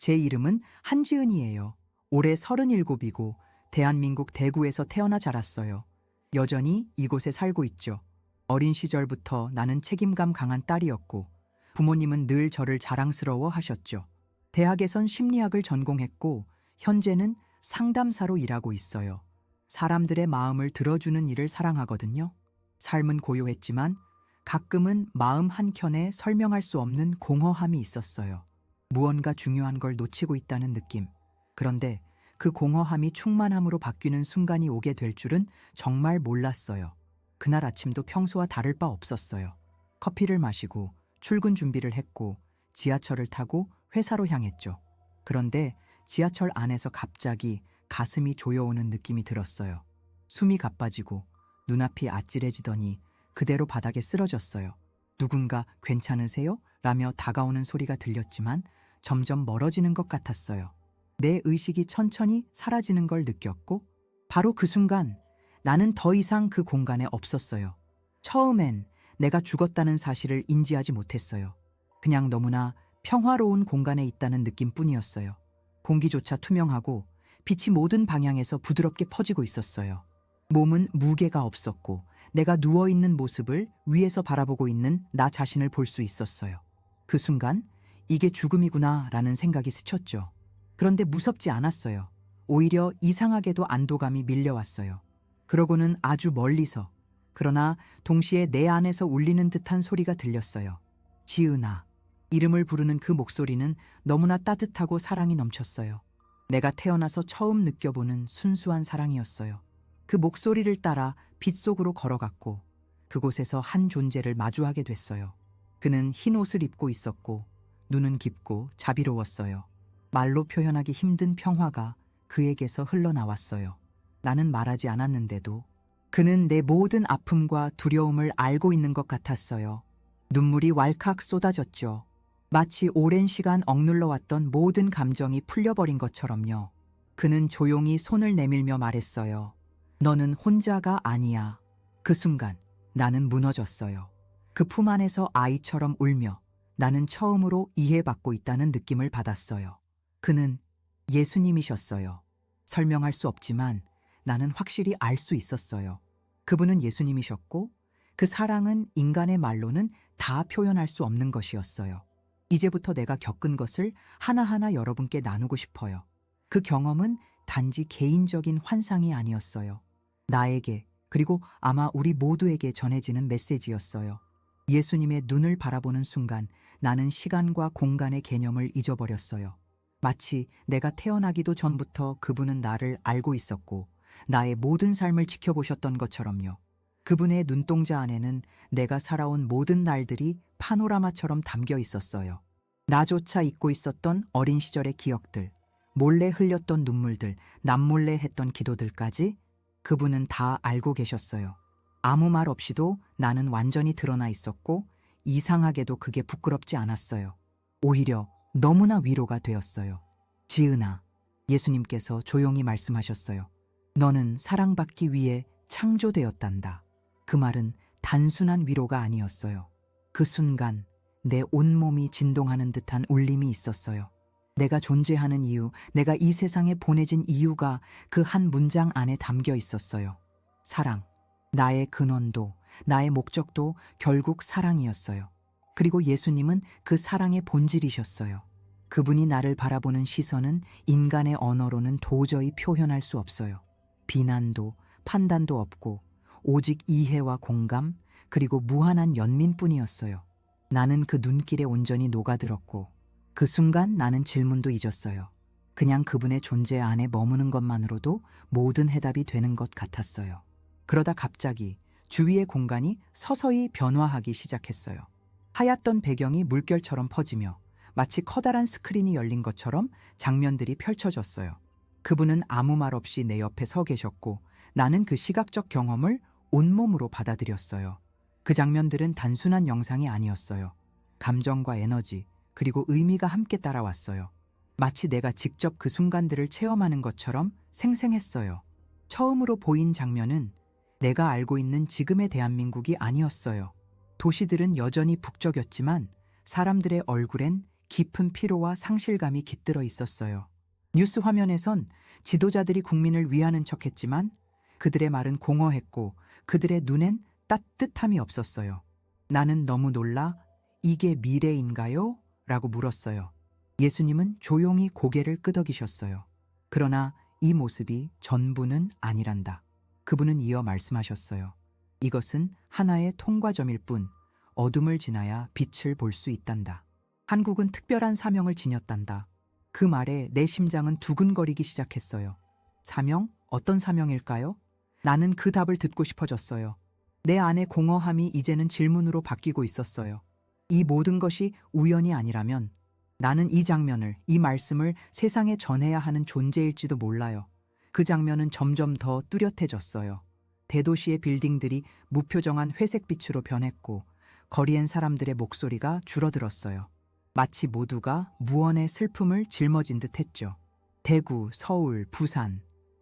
제 이름은 한지은이에요. 올해 37이고 대한민국 대구에서 태어나 자랐어요. 여전히 이곳에 살고 있죠. 어린 시절부터 나는 책임감 강한 딸이었고 부모님은 늘 저를 자랑스러워 하셨죠. 대학에선 심리학을 전공했고 현재는 상담사로 일하고 있어요. 사람들의 마음을 들어주는 일을 사랑하거든요. 삶은 고요했지만 가끔은 마음 한켠에 설명할 수 없는 공허함이 있었어요. 무언가 중요한 걸 놓치고 있다는 느낌. 그런데 그 공허함이 충만함으로 바뀌는 순간이 오게 될 줄은 정말 몰랐어요. 그날 아침도 평소와 다를 바 없었어요. 커피를 마시고 출근 준비를 했고 지하철을 타고 회사로 향했죠. 그런데 지하철 안에서 갑자기 가슴이 조여오는 느낌이 들었어요. 숨이 가빠지고 눈앞이 아찔해지더니 그대로 바닥에 쓰러졌어요. 누군가 괜찮으세요? 라며 다가오는 소리가 들렸지만 점점 멀어지는 것 같았어요. 내 의식이 천천히 사라지는 걸 느꼈고 바로 그 순간 나는 더 이상 그 공간에 없었어요. 처음엔 내가 죽었다는 사실을 인지하지 못했어요. 그냥 너무나 평화로운 공간에 있다는 느낌뿐이었어요. 공기조차 투명하고 빛이 모든 방향에서 부드럽게 퍼지고 있었어요. 몸은 무게가 없었고 내가 누워 있는 모습을 위에서 바라보고 있는 나 자신을 볼 수 있었어요. 그 순간 이게 죽음이구나 라는 생각이 스쳤죠. 그런데 무섭지 않았어요. 오히려 이상하게도 안도감이 밀려왔어요. 그러고는 아주 멀리서 그러나 동시에 내 안에서 울리는 듯한 소리가 들렸어요. 지은아. 이름을 부르는 그 목소리는 너무나 따뜻하고 사랑이 넘쳤어요. 내가 태어나서 처음 느껴보는 순수한 사랑이었어요. 그 목소리를 따라 빛 속으로 걸어갔고 그곳에서 한 존재를 마주하게 됐어요. 그는 흰 옷을 입고 있었고 눈은 깊고 자비로웠어요. 말로 표현하기 힘든 평화가 그에게서 흘러나왔어요. 나는 말하지 않았는데도 그는 내 모든 아픔과 두려움을 알고 있는 것 같았어요. 눈물이 왈칵 쏟아졌죠. 마치 오랜 시간 억눌러 왔던 모든 감정이 풀려버린 것처럼요. 그는 조용히 손을 내밀며 말했어요. 너는 혼자가 아니야. 그 순간 나는 무너졌어요. 그 품 안에서 아이처럼 울며 나는 처음으로 이해받고 있다는 느낌을 받았어요. 그는 예수님이셨어요. 설명할 수 없지만 나는 확실히 알 수 있었어요. 그분은 예수님이셨고 그 사랑은 인간의 말로는 다 표현할 수 없는 것이었어요. 이제부터 내가 겪은 것을 하나하나 여러분께 나누고 싶어요. 그 경험은 단지 개인적인 환상이 아니었어요. 나에게 그리고 아마 우리 모두에게 전해지는 메시지였어요. 예수님의 눈을 바라보는 순간 나는 시간과 공간의 개념을 잊어버렸어요. 마치 내가 태어나기도 전부터 그분은 나를 알고 있었고 나의 모든 삶을 지켜보셨던 것처럼요. 그분의 눈동자 안에는 내가 살아온 모든 날들이 파노라마처럼 담겨 있었어요. 나조차 잊고 있었던 어린 시절의 기억들, 몰래 흘렸던 눈물들, 남몰래 했던 기도들까지 그분은 다 알고 계셨어요. 아무 말 없이도 나는 완전히 드러나 있었고 이상하게도 그게 부끄럽지 않았어요. 오히려 너무나 위로가 되었어요. 지은아, 예수님께서 조용히 말씀하셨어요. 너는 사랑받기 위해 창조되었단다. 그 말은 단순한 위로가 아니었어요. 그 순간 내 온몸이 진동하는 듯한 울림이 있었어요. 내가 존재하는 이유, 내가 이 세상에 보내진 이유가 그 한 문장 안에 담겨 있었어요. 사랑. 나의 근원도, 나의 목적도 결국 사랑이었어요. 그리고 예수님은 그 사랑의 본질이셨어요. 그분이 나를 바라보는 시선은 인간의 언어로는 도저히 표현할 수 없어요. 비난도, 판단도 없고, 오직 이해와 공감, 그리고 무한한 연민뿐이었어요. 나는 그 눈길에 온전히 녹아들었고, 그 순간 나는 질문도 잊었어요. 그냥 그분의 존재 안에 머무는 것만으로도 모든 해답이 되는 것 같았어요. 그러다 갑자기 주위의 공간이 서서히 변화하기 시작했어요. 하얗던 배경이 물결처럼 퍼지며 마치 커다란 스크린이 열린 것처럼 장면들이 펼쳐졌어요. 그분은 아무 말 없이 내 옆에 서 계셨고 나는 그 시각적 경험을 온몸으로 받아들였어요. 그 장면들은 단순한 영상이 아니었어요. 감정과 에너지, 그리고 의미가 함께 따라왔어요. 마치 내가 직접 그 순간들을 체험하는 것처럼 생생했어요. 처음으로 보인 장면은 내가 알고 있는 지금의 대한민국이 아니었어요. 도시들은 여전히 북적였지만 사람들의 얼굴엔 깊은 피로와 상실감이 깃들어 있었어요. 뉴스 화면에선 지도자들이 국민을 위하는 척했지만 그들의 말은 공허했고 그들의 눈엔 따뜻함이 없었어요. 나는 너무 놀라 이게 미래인가요? 라고 물었어요. 예수님은 조용히 고개를 끄덕이셨어요. 그러나 이 모습이 전부는 아니란다. 그분은 이어 말씀하셨어요. 이것은 하나의 통과점일 뿐 어둠을 지나야 빛을 볼 수 있단다. 한국은 특별한 사명을 지녔단다. 그 말에 내 심장은 두근거리기 시작했어요. 사명? 어떤 사명일까요? 나는 그 답을 듣고 싶어졌어요. 내 안의 공허함이 이제는 질문으로 바뀌고 있었어요. 이 모든 것이 우연이 아니라면 나는 이 장면을, 이 말씀을 세상에 전해야 하는 존재일지도 몰라요. 그 장면은 점점 더 뚜렷해졌어요. 대도시의 빌딩들이 무표정한 회색빛으로 변했고 거리엔 사람들의 목소리가 줄어들었어요. 마치 모두가 무언의 슬픔을 짊어진 듯 했죠. 대구, 서울, 부산.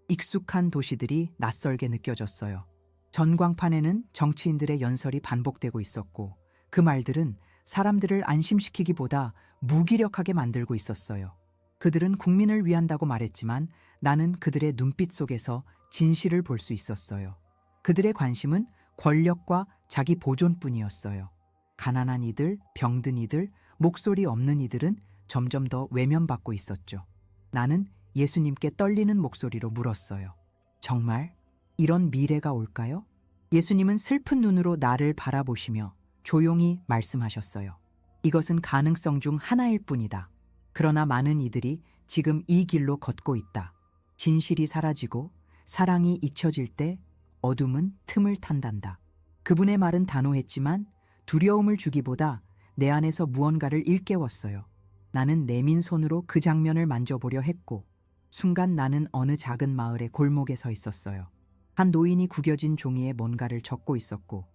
익숙한 도시들이 낯설게 느껴졌어요. 전광판에는 정치인들의 연설이 반복되고 있었고 그 말들은 사람들을 안심시키기보다 무기력하게 만들고 있었어요. 그들은 국민을 위한다고 말했지만 나는 그들의 눈빛 속에서 진실을 볼 수 있었어요. 그들의 관심은 권력과 자기 보존뿐이었어요. 가난한 이들, 병든 이들, 목소리 없는 이들은 점점 더 외면받고 있었죠. 나는 예수님께 떨리는 목소리로 물었어요. 정말 이런 미래가 올까요? 예수님은 슬픈 눈으로 나를 바라보시며 조용히 말씀하셨어요. 이것은 가능성 중 하나일 뿐이다. 그러나 많은 이들이 지금 이 길로 걷고 있다. 진실이 사라지고 사랑이 잊혀질 때 어둠은 틈을 탄단다. 그분의 말은 단호했지만 두려움을 주기보다 내 안에서 무언가를 일깨웠어요. 나는 내민 손으로 그 장면을 만져보려 했고 순간 나는 어느 작은 마을의 골목에 서 있었어요. 한 노인이 구겨진 종이에 뭔가를 적고 있었고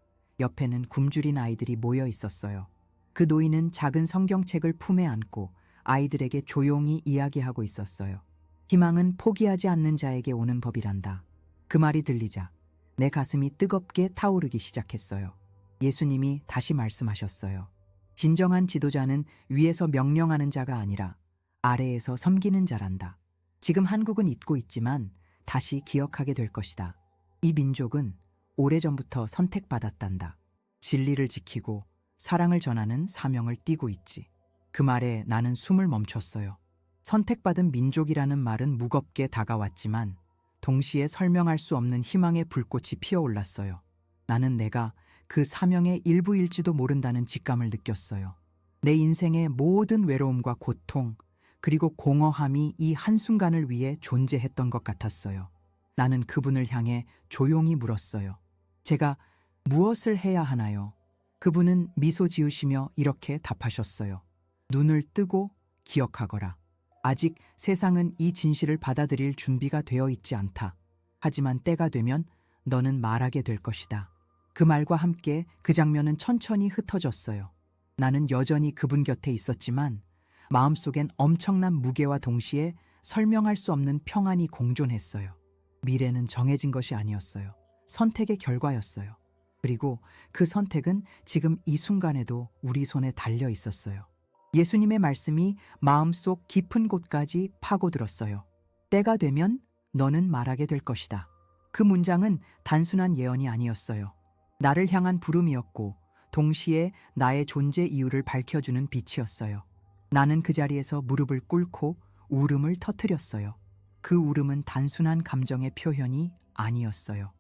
옆에는 굶주린 아이들이 모여 있었어요. 그 노인은 작은 성경책을 품에 안고 아이들에게 조용히 이야기하고 있었어요. 희망은 포기하지 않는 자에게 오는 법이란다. 그 말이 들리자 내 가슴이 뜨겁게 타오르기 시작했어요. 예수님이 다시 말씀하셨어요. 진정한 지도자는 위에서 명령하는 자가 아니라 아래에서 섬기는 자란다. 지금 한국은 잊고 있지만 다시 기억하게 될 것이다. 이 민족은 오래전부터 선택받았단다. 진리를 지키고 사랑을 전하는 사명을 띠고 있지. 그 말에 나는 숨을 멈췄어요. 선택받은 민족이라는 말은 무겁게 다가왔지만 동시에 설명할 수 없는 희망의 불꽃이 피어올랐어요. 나는 내가 그 사명의 일부일지도 모른다는 직감을 느꼈어요. 내 인생의 모든 외로움과 고통, 그리고 공허함이 이 한순간을 위해 존재했던 것 같았어요. 나는 그분을 향해 조용히 물었어요. 제가 무엇을 해야 하나요? 그분은 미소 지으시며 이렇게 답하셨어요. 눈을 뜨고 기억하거라. 아직 세상은 이 진실을 받아들일 준비가 되어 있지 않다. 하지만 때가 되면 너는 말하게 될 것이다. 그 말과 함께 그 장면은 천천히 흩어졌어요. 나는 여전히 그분 곁에 있었지만 마음속엔 엄청난 무게와 동시에 설명할 수 없는 평안이 공존했어요. 미래는 정해진 것이 아니었어요. 선택의 결과였어요. 그리고 그 선택은 지금 이 순간에도 우리 손에 달려 있었어요. 예수님의 말씀이 마음속 깊은 곳까지 파고들었어요. 때가 되면 너는 말하게 될 것이다. 그 문장은 단순한 예언이 아니었어요. 나를 향한 부름이었고 동시에 나의 존재 이유를 밝혀주는 빛이었어요. 나는 그 자리에서 무릎을 꿇고 울음을 터뜨렸어요. 그 울음은 단순한 감정의 표현이 아니었어요.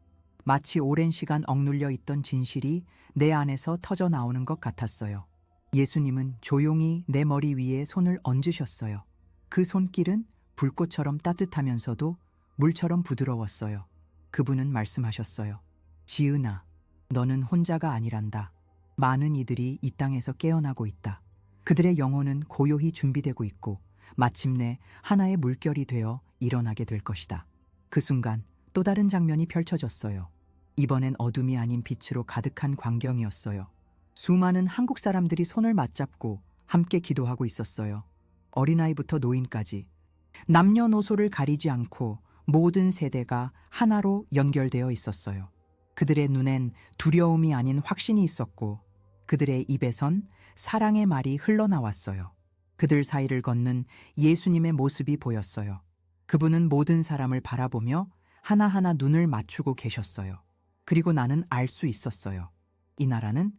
마치 오랜 시간 억눌려 있던 진실이 내 안에서 터져 나오는 것 같았어요. 예수님은 조용히 내 머리 위에 손을 얹으셨어요. 그 손길은 불꽃처럼 따뜻하면서도 물처럼 부드러웠어요. 그분은 말씀하셨어요. 지은아, 너는 혼자가 아니란다. 많은 이들이 이 땅에서 깨어나고 있다. 그들의 영혼은 고요히 준비되고 있고 마침내 하나의 물결이 되어 일어나게 될 것이다. 그 순간 또 다른 장면이 펼쳐졌어요. 이번엔 어둠이 아닌 빛으로 가득한 광경이었어요. 수많은 한국 사람들이 손을 맞잡고 함께 기도하고 있었어요. 어린아이부터 노인까지. 남녀노소를 가리지 않고 모든 세대가 하나로 연결되어 있었어요. 그들의 눈엔 두려움이 아닌 확신이 있었고 그들의 입에선 사랑의 말이 흘러나왔어요. 그들 사이를 걷는 예수님의 모습이 보였어요. 그분은 모든 사람을 바라보며 하나하나 눈을 맞추고 계셨어요. 그리고 나는 알 수 있었어요. 이 나라는,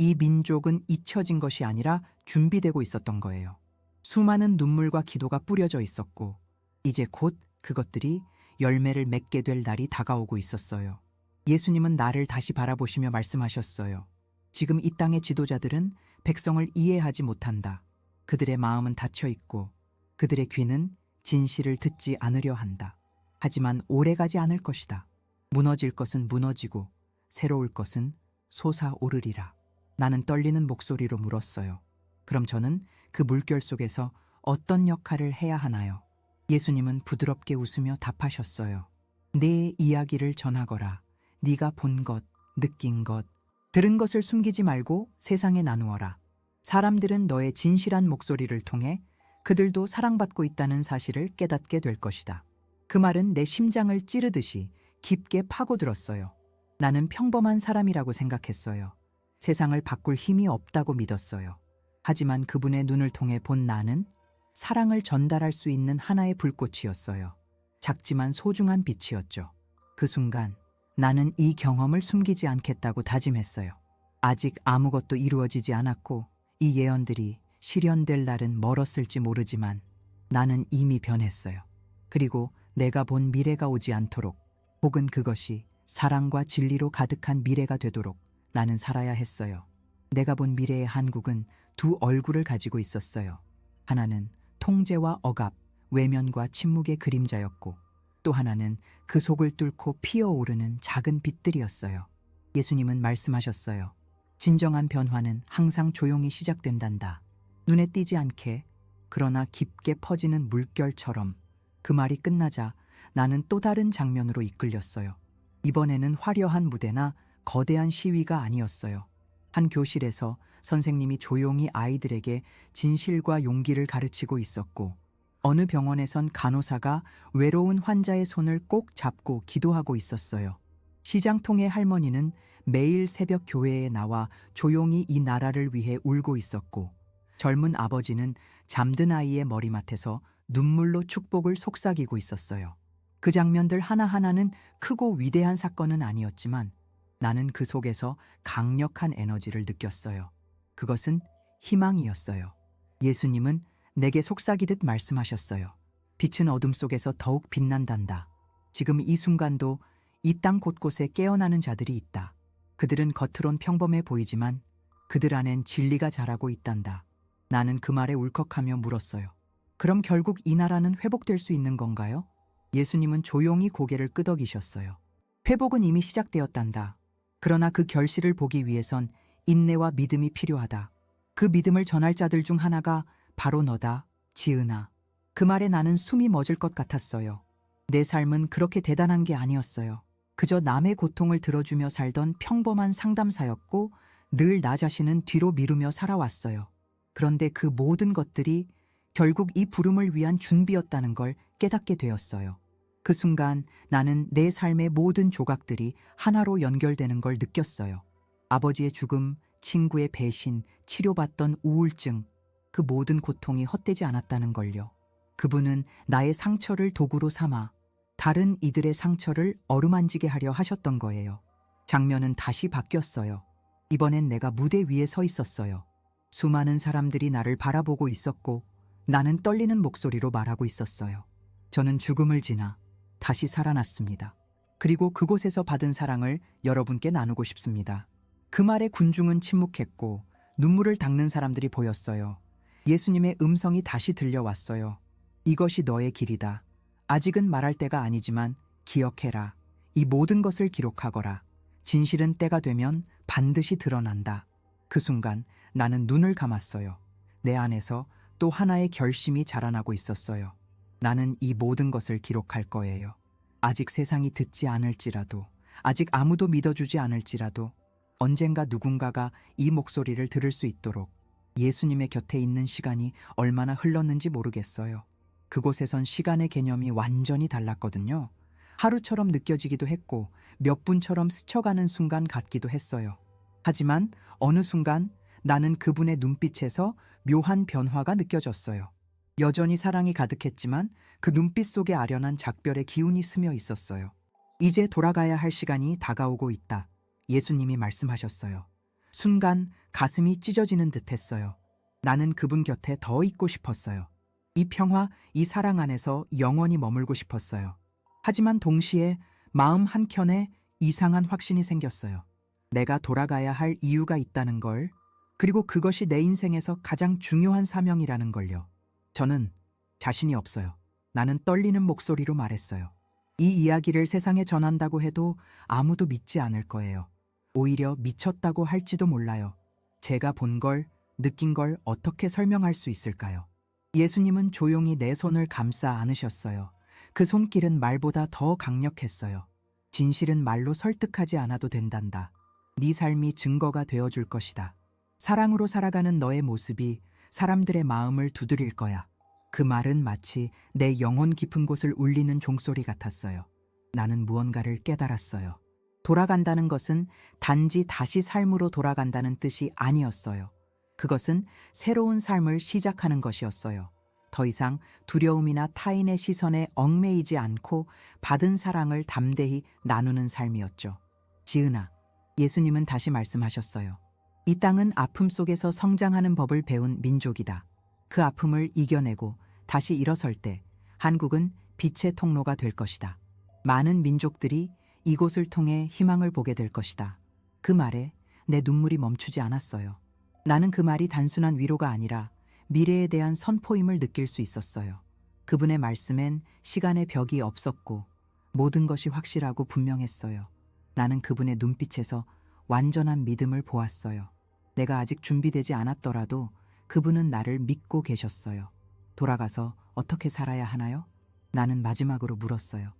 이 민족은 잊혀진 것이 아니라 준비되고 있었던 거예요. 수많은 눈물과 기도가 뿌려져 있었고, 이제 곧 그것들이 열매를 맺게 될 날이 다가오고 있었어요. 예수님은 나를 다시 바라보시며 말씀하셨어요. 지금 이 땅의 지도자들은 백성을 이해하지 못한다. 그들의 마음은 닫혀 있고 그들의 귀는 진실을 듣지 않으려 한다. 하지만 오래가지 않을 것이다. 무너질 것은 무너지고 새로울 것은 솟아오르리라. 나는 떨리는 목소리로 물었어요. 그럼 저는 그 물결 속에서 어떤 역할을 해야 하나요? 예수님은 부드럽게 웃으며 답하셨어요. 내 이야기를 전하거라. 네가 본 것, 느낀 것, 들은 것을 숨기지 말고 세상에 나누어라. 사람들은 너의 진실한 목소리를 통해 그들도 사랑받고 있다는 사실을 깨닫게 될 것이다. 그 말은 내 심장을 찌르듯이 깊게 파고들었어요. 나는 평범한 사람이라고 생각했어요. 세상을 바꿀 힘이 없다고 믿었어요. 하지만 그분의 눈을 통해 본 나는 사랑을 전달할 수 있는 하나의 불꽃이었어요. 작지만 소중한 빛이었죠. 그 순간 나는 이 경험을 숨기지 않겠다고 다짐했어요. 아직 아무것도 이루어지지 않았고 이 예언들이 실현될 날은 멀었을지 모르지만 나는 이미 변했어요. 그리고 내가 본 미래가 오지 않도록 혹은 그것이 사랑과 진리로 가득한 미래가 되도록 나는 살아야 했어요. 내가 본 미래의 한국은 두 얼굴을 가지고 있었어요. 하나는 통제와 억압, 외면과 침묵의 그림자였고 또 하나는 그 속을 뚫고 피어오르는 작은 빛들이었어요. 예수님은 말씀하셨어요. 진정한 변화는 항상 조용히 시작된단다. 눈에 띄지 않게 그러나 깊게 퍼지는 물결처럼 그 말이 끝나자 나는 또 다른 장면으로 이끌렸어요. 이번에는 화려한 무대나 거대한 시위가 아니었어요. 한 교실에서 선생님이 조용히 아이들에게 진실과 용기를 가르치고 있었고 어느 병원에선 간호사가 외로운 환자의 손을 꼭 잡고 기도하고 있었어요. 시장통의 할머니는 매일 새벽 교회에 나와 조용히 이 나라를 위해 울고 있었고 젊은 아버지는 잠든 아이의 머리맡에서 눈물로 축복을 속삭이고 있었어요. 그 장면들 하나하나는 크고 위대한 사건은 아니었지만 나는 그 속에서 강력한 에너지를 느꼈어요. 그것은 희망이었어요. 예수님은 내게 속삭이듯 말씀하셨어요. 빛은 어둠 속에서 더욱 빛난단다. 지금 이 순간도 이 땅 곳곳에 깨어나는 자들이 있다. 그들은 겉으론 평범해 보이지만 그들 안엔 진리가 자라고 있단다. 나는 그 말에 울컥하며 물었어요. 그럼 결국 이 나라는 회복될 수 있는 건가요? 예수님은 조용히 고개를 끄덕이셨어요. 회복은 이미 시작되었단다. 그러나 그 결실을 보기 위해선 인내와 믿음이 필요하다. 그 믿음을 전할 자들 중 하나가 바로 너다, 지은아. 그 말에 나는 숨이 멎을 것 같았어요. 내 삶은 그렇게 대단한 게 아니었어요. 그저 남의 고통을 들어주며 살던 평범한 상담사였고 늘 나 자신은 뒤로 미루며 살아왔어요. 그런데 그 모든 것들이 결국 이 부름을 위한 준비였다는 걸 깨닫게 되었어요. 그 순간 나는 내 삶의 모든 조각들이 하나로 연결되는 걸 느꼈어요. 아버지의 죽음, 친구의 배신, 치료받던 우울증, 그 모든 고통이 헛되지 않았다는 걸요. 그분은 나의 상처를 도구로 삼아 다른 이들의 상처를 어루만지게 하려 하셨던 거예요. 장면은 다시 바뀌었어요. 이번엔 내가 무대 위에 서 있었어요. 수많은 사람들이 나를 바라보고 있었고 나는 떨리는 목소리로 말하고 있었어요. 저는 죽음을 지나 다시 살아났습니다. 그리고 그곳에서 받은 사랑을 여러분께 나누고 싶습니다. 그 말에 군중은 침묵했고 눈물을 닦는 사람들이 보였어요. 예수님의 음성이 다시 들려왔어요. 이것이 너의 길이다. 아직은 말할 때가 아니지만 기억해라. 이 모든 것을 기록하거라. 진실은 때가 되면 반드시 드러난다. 그 순간 나는 눈을 감았어요. 내 안에서 또 하나의 결심이 자라나고 있었어요. 나는 이 모든 것을 기록할 거예요. 아직 세상이 듣지 않을지라도, 아직 아무도 믿어주지 않을지라도, 언젠가 누군가가 이 목소리를 들을 수 있도록 예수님의 곁에 있는 시간이 얼마나 흘렀는지 모르겠어요. 그곳에선 시간의 개념이 완전히 달랐거든요. 하루처럼 느껴지기도 했고 몇 분처럼 스쳐가는 순간 같기도 했어요. 하지만 어느 순간 나는 그분의 눈빛에서 묘한 변화가 느껴졌어요. 여전히 사랑이 가득했지만 그 눈빛 속에 아련한 작별의 기운이 스며 있었어요. 이제 돌아가야 할 시간이 다가오고 있다. 예수님이 말씀하셨어요. 순간 가슴이 찢어지는 듯 했어요. 나는 그분 곁에 더 있고 싶었어요. 이 평화, 이 사랑 안에서 영원히 머물고 싶었어요. 하지만 동시에 마음 한켠에 이상한 확신이 생겼어요. 내가 돌아가야 할 이유가 있다는 걸, 그리고 그것이 내 인생에서 가장 중요한 사명이라는 걸요. 저는 자신이 없어요. 나는 떨리는 목소리로 말했어요. 이 이야기를 세상에 전한다고 해도 아무도 믿지 않을 거예요. 오히려 미쳤다고 할지도 몰라요. 제가 본 걸, 느낀 걸 어떻게 설명할 수 있을까요? 예수님은 조용히 내 손을 감싸 안으셨어요. 그 손길은 말보다 더 강력했어요. 진실은 말로 설득하지 않아도 된단다. 네 삶이 증거가 되어줄 것이다. 사랑으로 살아가는 너의 모습이 사람들의 마음을 두드릴 거야. 그 말은 마치 내 영혼 깊은 곳을 울리는 종소리 같았어요. 나는 무언가를 깨달았어요. 돌아간다는 것은 단지 다시 삶으로 돌아간다는 뜻이 아니었어요. 그것은 새로운 삶을 시작하는 것이었어요. 더 이상 두려움이나 타인의 시선에 얽매이지 않고 받은 사랑을 담대히 나누는 삶이었죠. 지은아, 예수님은 다시 말씀하셨어요. 이 땅은 아픔 속에서 성장하는 법을 배운 민족이다. 그 아픔을 이겨내고 다시 일어설 때 한국은 빛의 통로가 될 것이다. 많은 민족들이 이곳을 통해 희망을 보게 될 것이다. 그 말에 내 눈물이 멈추지 않았어요. 나는 그 말이 단순한 위로가 아니라 미래에 대한 선포임을 느낄 수 있었어요. 그분의 말씀엔 시간의 벽이 없었고 모든 것이 확실하고 분명했어요. 나는 그분의 눈빛에서 완전한 믿음을 보았어요. 내가 아직 준비되지 않았더라도 그분은 나를 믿고 계셨어요. 돌아가서 어떻게 살아야 하나요? 나는 마지막으로 물었어요.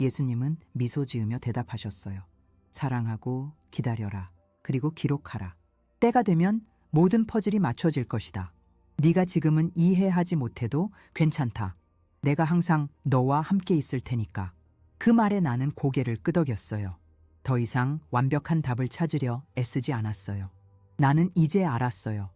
예수님은 미소 지으며 대답하셨어요. 사랑하고 기다려라. 그리고 기록하라. 때가 되면 모든 퍼즐이 맞춰질 것이다. 네가 지금은 이해하지 못해도 괜찮다. 내가 항상 너와 함께 있을 테니까. 그 말에 나는 고개를 끄덕였어요. 더 이상 완벽한 답을 찾으려 애쓰지 않았어요. 나는 이제 알았어요.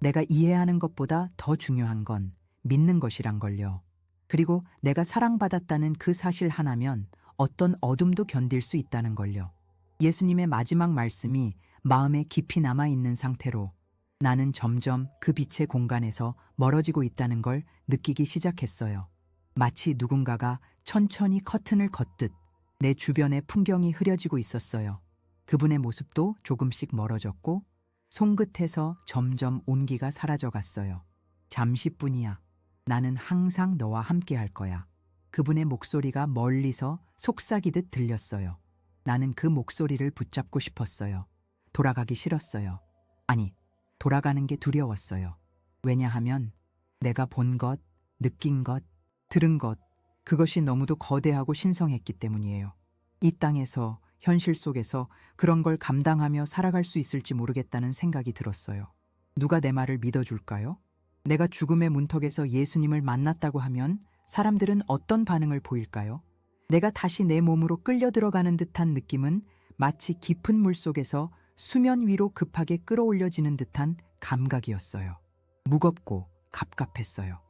내가 이해하는 것보다 더 중요한 건 믿는 것이란 걸요. 그리고 내가 사랑받았다는 그 사실 하나면 어떤 어둠도 견딜 수 있다는 걸요. 예수님의 마지막 말씀이 마음에 깊이 남아 있는 상태로 나는 점점 그 빛의 공간에서 멀어지고 있다는 걸 느끼기 시작했어요. 마치 누군가가 천천히 커튼을 걷듯 내 주변의 풍경이 흐려지고 있었어요. 그분의 모습도 조금씩 멀어졌고 손끝에서 점점 온기가 사라져 갔어요. 잠시뿐이야. 나는 항상 너와 함께 할 거야. 그분의 목소리가 멀리서 속삭이듯 들렸어요. 나는 그 목소리를 붙잡고 싶었어요. 돌아가기 싫었어요. 아니, 돌아가는 게 두려웠어요. 왜냐하면 내가 본 것, 느낀 것, 들은 것, 그것이 너무도 거대하고 신성했기 때문이에요. 이 땅에서, 현실 속에서 그런 걸 감당하며 살아갈 수 있을지 모르겠다는 생각이 들었어요. 누가 내 말을 믿어줄까요? 내가 죽음의 문턱에서 예수님을 만났다고 하면 사람들은 어떤 반응을 보일까요? 내가 다시 내 몸으로 끌려 들어가는 듯한 느낌은 마치 깊은 물 속에서 수면 위로 급하게 끌어올려지는 듯한 감각이었어요. 무겁고 갑갑했어요.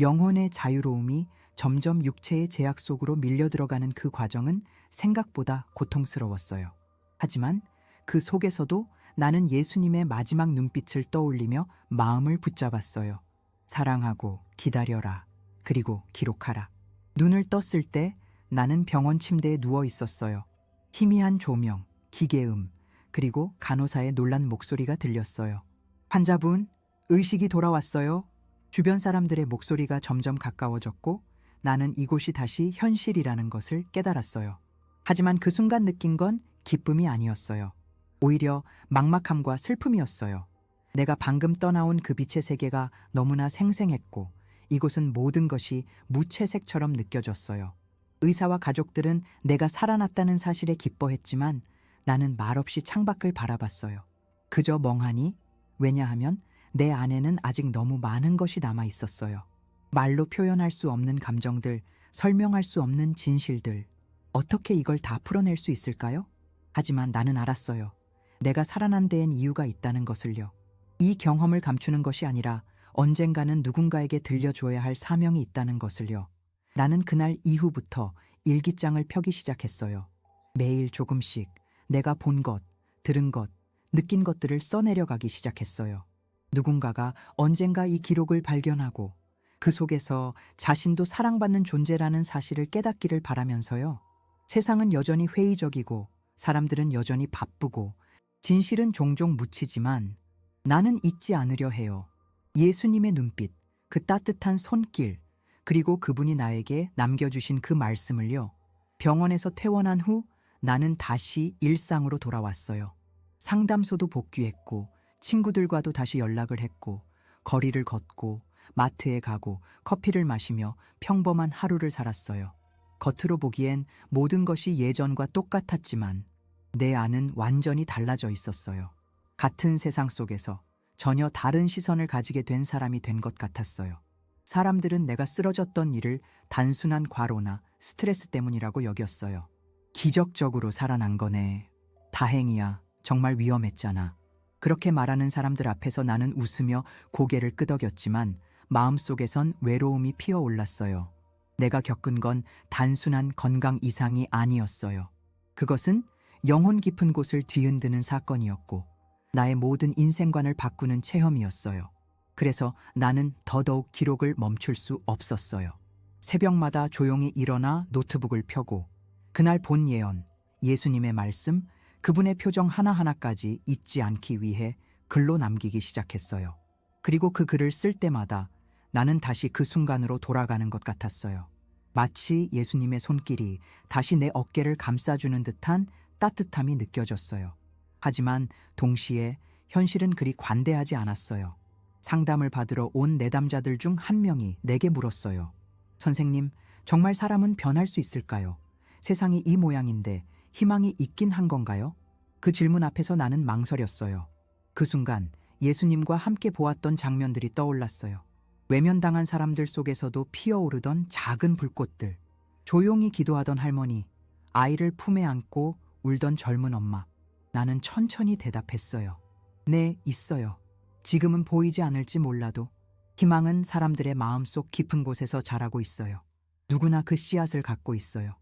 영혼의 자유로움이 점점 육체의 제약 속으로 밀려 들어가는 그 과정은 생각보다 고통스러웠어요. 하지만 그 속에서도 나는 예수님의 마지막 눈빛을 떠올리며 마음을 붙잡았어요. 사랑하고 기다려라. 그리고 기록하라. 눈을 떴을 때 나는 병원 침대에 누워 있었어요. 희미한 조명, 기계음, 그리고 간호사의 놀란 목소리가 들렸어요. 환자분, 의식이 돌아왔어요. 주변 사람들의 목소리가 점점 가까워졌고 나는 이곳이 다시 현실이라는 것을 깨달았어요. 하지만 그 순간 느낀 건 기쁨이 아니었어요. 오히려 막막함과 슬픔이었어요. 내가 방금 떠나온 그 빛의 세계가 너무나 생생했고 이곳은 모든 것이 무채색처럼 느껴졌어요. 의사와 가족들은 내가 살아났다는 사실에 기뻐했지만 나는 말없이 창밖을 바라봤어요. 그저 멍하니 왜냐하면 내 안에는 아직 너무 많은 것이 남아 있었어요. 말로 표현할 수 없는 감정들, 설명할 수 없는 진실들. 어떻게 이걸 다 풀어낼 수 있을까요? 하지만 나는 알았어요. 내가 살아난 데엔 이유가 있다는 것을요. 이 경험을 감추는 것이 아니라 언젠가는 누군가에게 들려줘야 할 사명이 있다는 것을요. 나는 그날 이후부터 일기장을 펴기 시작했어요. 매일 조금씩 내가 본 것, 들은 것, 느낀 것들을 써내려가기 시작했어요. 누군가가 언젠가 이 기록을 발견하고 그 속에서 자신도 사랑받는 존재라는 사실을 깨닫기를 바라면서요. 세상은 여전히 회의적이고 사람들은 여전히 바쁘고 진실은 종종 묻히지만 나는 잊지 않으려 해요. 예수님의 눈빛, 그 따뜻한 손길, 그리고 그분이 나에게 남겨주신 그 말씀을요. 병원에서 퇴원한 후 나는 다시 일상으로 돌아왔어요. 상담소도 복귀했고, 친구들과도 다시 연락을 했고, 거리를 걷고, 마트에 가고, 커피를 마시며 평범한 하루를 살았어요. 겉으로 보기엔 모든 것이 예전과 똑같았지만, 내 안은 완전히 달라져 있었어요. 같은 세상 속에서 전혀 다른 시선을 가지게 된 사람이 된 것 같았어요. 사람들은 내가 쓰러졌던 일을 단순한 과로나 스트레스 때문이라고 여겼어요. 기적적으로 살아난 거네. 다행이야. 정말 위험했잖아. 그렇게 말하는 사람들 앞에서 나는 웃으며 고개를 끄덕였지만 마음속에선 외로움이 피어올랐어요. 내가 겪은 건 단순한 건강 이상이 아니었어요. 그것은 영혼 깊은 곳을 뒤흔드는 사건이었고 나의 모든 인생관을 바꾸는 체험이었어요. 그래서 나는 더더욱 기록을 멈출 수 없었어요. 새벽마다 조용히 일어나 노트북을 펴고 그날 본 예언, 예수님의 말씀, 그분의 표정 하나하나까지 잊지 않기 위해 글로 남기기 시작했어요. 그리고 그 글을 쓸 때마다 나는 다시 그 순간으로 돌아가는 것 같았어요. 마치 예수님의 손길이 다시 내 어깨를 감싸주는 듯한 따뜻함이 느껴졌어요. 하지만 동시에 현실은 그리 관대하지 않았어요. 상담을 받으러 온 내담자들 중 한 명이 내게 물었어요. 선생님, 정말 사람은 변할 수 있을까요? 세상이 이 모양인데 희망이 있긴 한 건가요? 그 질문 앞에서 나는 망설였어요. 그 순간 예수님과 함께 보았던 장면들이 떠올랐어요. 외면당한 사람들 속에서도 피어오르던 작은 불꽃들, 조용히 기도하던 할머니, 아이를 품에 안고 울던 젊은 엄마. 나는 천천히 대답했어요. 네, 있어요. 지금은 보이지 않을지 몰라도 희망은 사람들의 마음속 깊은 곳에서 자라고 있어요. 누구나 그 씨앗을 갖고 있어요.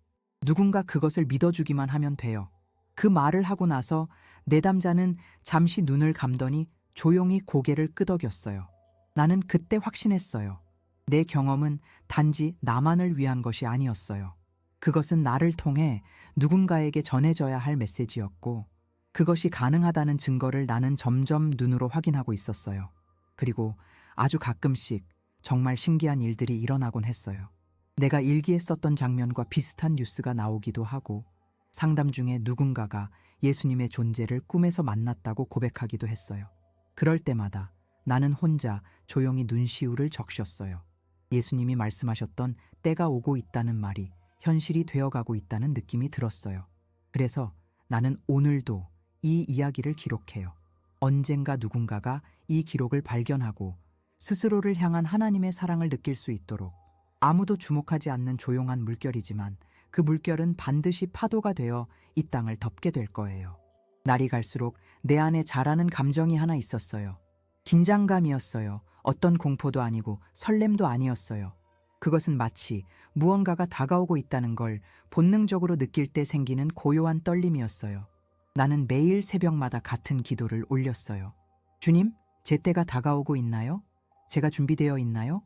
누군가 그것을 믿어주기만 하면 돼요. 그 말을 하고 나서 내담자는 잠시 눈을 감더니 조용히 고개를 끄덕였어요. 나는 그때 확신했어요. 내 경험은 단지 나만을 위한 것이 아니었어요. 그것은 나를 통해 누군가에게 전해져야 할 메시지였고, 그것이 가능하다는 증거를 나는 점점 눈으로 확인하고 있었어요. 그리고 아주 가끔씩 정말 신기한 일들이 일어나곤 했어요. 내가 일기에 썼던 장면과 비슷한 뉴스가 나오기도 하고, 상담 중에 누군가가 예수님의 존재를 꿈에서 만났다고 고백하기도 했어요. 그럴 때마다 나는 혼자 조용히 눈시울을 적셨어요. 예수님이 말씀하셨던 때가 오고 있다는 말이 현실이 되어가고 있다는 느낌이 들었어요. 그래서 나는 오늘도 이 이야기를 기록해요. 언젠가 누군가가 이 기록을 발견하고 스스로를 향한 하나님의 사랑을 느낄 수 있도록 아무도 주목하지 않는 조용한 물결이지만 그 물결은 반드시 파도가 되어 이 땅을 덮게 될 거예요. 날이 갈수록 내 안에 자라는 감정이 하나 있었어요. 긴장감이었어요. 어떤 공포도 아니고 설렘도 아니었어요. 그것은 마치 무언가가 다가오고 있다는 걸 본능적으로 느낄 때 생기는 고요한 떨림이었어요. 나는 매일 새벽마다 같은 기도를 올렸어요. 주님, 제 때가 다가오고 있나요? 제가 준비되어 있나요?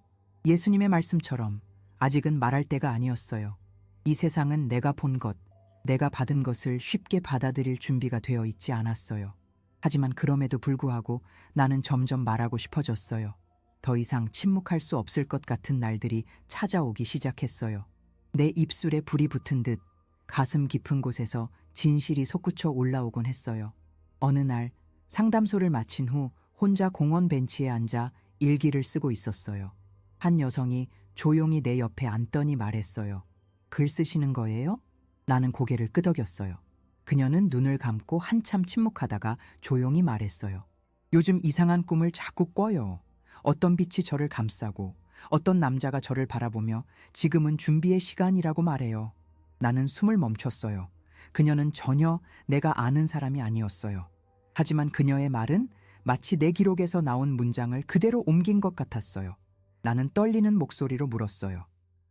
예수님의 말씀처럼 아직은 말할 때가 아니었어요. 이 세상은 내가 본 것, 내가 받은 것을 쉽게 받아들일 준비가 되어 있지 않았어요. 하지만 그럼에도 불구하고 나는 점점 말하고 싶어졌어요. 더 이상 침묵할 수 없을 것 같은 날들이 찾아오기 시작했어요. 내 입술에 불이 붙은 듯 가슴 깊은 곳에서 진실이 솟구쳐 올라오곤 했어요. 어느 날 상담소를 마친 후 혼자 공원 벤치에 앉아 일기를 쓰고 있었어요. 한 여성이 조용히 내 옆에 앉더니 말했어요. 글 쓰시는 거예요? 나는 고개를 끄덕였어요. 그녀는 눈을 감고 한참 침묵하다가 조용히 말했어요. 요즘 이상한 꿈을 자꾸 꿔요. 어떤 빛이 저를 감싸고 어떤 남자가 저를 바라보며 지금은 준비의 시간이라고 말해요. 나는 숨을 멈췄어요. 그녀는 전혀 내가 아는 사람이 아니었어요. 하지만 그녀의 말은 마치 내 기록에서 나온 문장을 그대로 옮긴 것 같았어요. 나는 떨리는 목소리로 물었어요.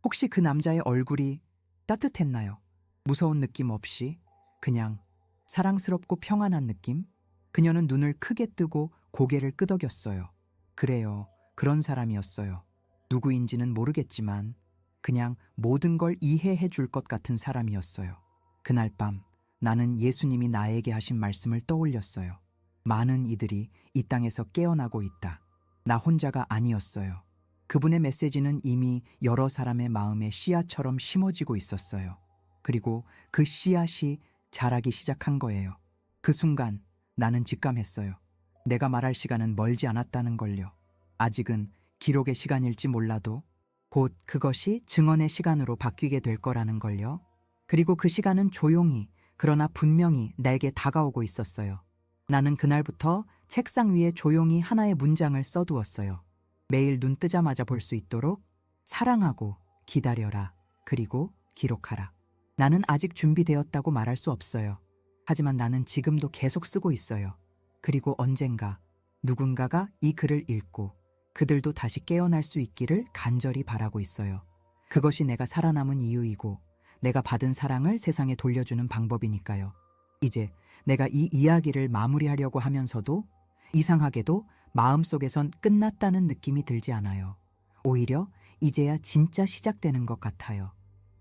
혹시 그 남자의 얼굴이 따뜻했나요? 무서운 느낌 없이 그냥 사랑스럽고 평안한 느낌? 그녀는 눈을 크게 뜨고 고개를 끄덕였어요. 그래요. 그런 사람이었어요. 누구인지는 모르겠지만 그냥 모든 걸 이해해 줄 것 같은 사람이었어요. 그날 밤 나는 예수님이 나에게 하신 말씀을 떠올렸어요. 많은 이들이 이 땅에서 깨어나고 있다. 나 혼자가 아니었어요. 그분의 메시지는 이미 여러 사람의 마음에 씨앗처럼 심어지고 있었어요. 그리고 그 씨앗이 자라기 시작한 거예요. 그 순간 나는 직감했어요. 내가 말할 시간은 멀지 않았다는 걸요. 아직은 기록의 시간일지 몰라도 곧 그것이 증언의 시간으로 바뀌게 될 거라는 걸요. 그리고 그 시간은 조용히 그러나 분명히 내게 다가오고 있었어요. 나는 그날부터 책상 위에 조용히 하나의 문장을 써두었어요. 매일 눈 뜨자마자 볼 수 있도록 사랑하고 기다려라. 그리고 기록하라. 나는 아직 준비되었다고 말할 수 없어요. 하지만 나는 지금도 계속 쓰고 있어요. 그리고 언젠가 누군가가 이 글을 읽고 그들도 다시 깨어날 수 있기를 간절히 바라고 있어요. 그것이 내가 살아남은 이유이고 내가 받은 사랑을 세상에 돌려주는 방법이니까요. 이제 내가 이 이야기를 마무리하려고 하면서도 이상하게도 마음속에선 끝났다는 느낌이 들지 않아요. 오히려 이제야 진짜 시작되는 것 같아요.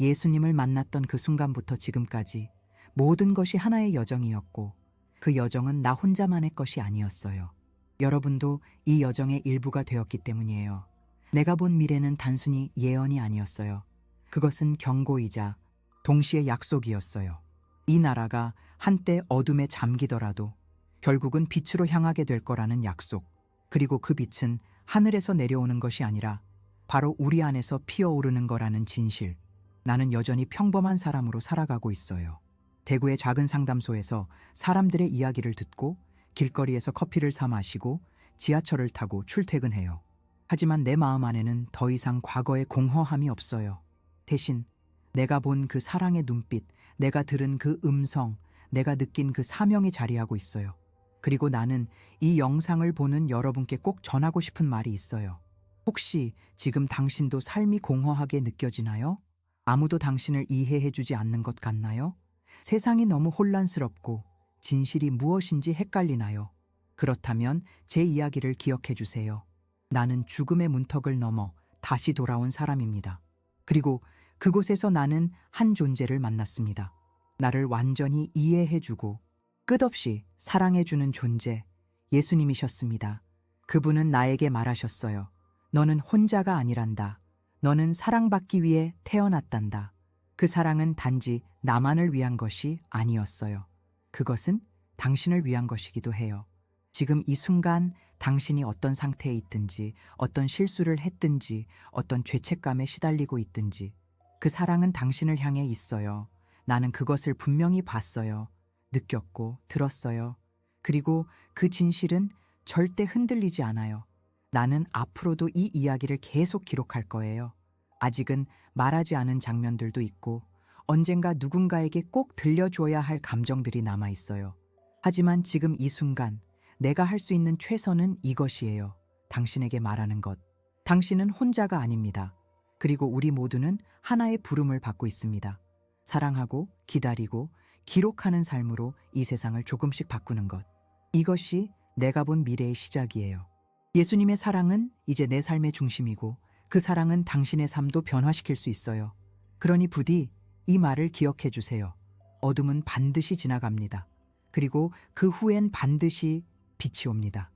예수님을 만났던 그 순간부터 지금까지 모든 것이 하나의 여정이었고 그 여정은 나 혼자만의 것이 아니었어요. 여러분도 이 여정의 일부가 되었기 때문이에요. 내가 본 미래는 단순히 예언이 아니었어요. 그것은 경고이자 동시에 약속이었어요. 이 나라가 한때 어둠에 잠기더라도 결국은 빛으로 향하게 될 거라는 약속. 그리고 그 빛은 하늘에서 내려오는 것이 아니라 바로 우리 안에서 피어오르는 거라는 진실. 나는 여전히 평범한 사람으로 살아가고 있어요. 대구의 작은 상담소에서 사람들의 이야기를 듣고 길거리에서 커피를 사 마시고 지하철을 타고 출퇴근해요. 하지만 내 마음 안에는 더 이상 과거의 공허함이 없어요. 대신 내가 본 그 사랑의 눈빛, 내가 들은 그 음성, 내가 느낀 그 사명이 자리하고 있어요. 그리고 나는 이 영상을 보는 여러분께 꼭 전하고 싶은 말이 있어요. 혹시 지금 당신도 삶이 공허하게 느껴지나요? 아무도 당신을 이해해주지 않는 것 같나요? 세상이 너무 혼란스럽고 진실이 무엇인지 헷갈리나요? 그렇다면 제 이야기를 기억해 주세요. 나는 죽음의 문턱을 넘어 다시 돌아온 사람입니다. 그리고 그곳에서 나는 한 존재를 만났습니다. 나를 완전히 이해해 주고 끝없이 사랑해 주는 존재, 예수님이셨습니다. 그분은 나에게 말하셨어요. 너는 혼자가 아니란다. 너는 사랑받기 위해 태어났단다. 그 사랑은 단지 나만을 위한 것이 아니었어요. 그것은 당신을 위한 것이기도 해요. 지금 이 순간 당신이 어떤 상태에 있든지, 어떤 실수를 했든지, 어떤 죄책감에 시달리고 있든지, 그 사랑은 당신을 향해 있어요. 나는 그것을 분명히 봤어요. 느꼈고 들었어요. 그리고 그 진실은 절대 흔들리지 않아요. 나는 앞으로도 이 이야기를 계속 기록할 거예요. 아직은 말하지 않은 장면들도 있고 언젠가 누군가에게 꼭 들려줘야 할 감정들이 남아 있어요. 하지만 지금 이 순간 내가 할 수 있는 최선은 이것이에요. 당신에게 말하는 것. 당신은 혼자가 아닙니다. 그리고 우리 모두는 하나의 부름을 받고 있습니다. 사랑하고 기다리고 기록하는 삶으로 이 세상을 조금씩 바꾸는 것. 이것이 내가 본 미래의 시작이에요. 예수님의 사랑은 이제 내 삶의 중심이고 그 사랑은 당신의 삶도 변화시킬 수 있어요. 그러니 부디 이 말을 기억해 주세요. 어둠은 반드시 지나갑니다. 그리고 그 후엔 반드시 빛이 옵니다.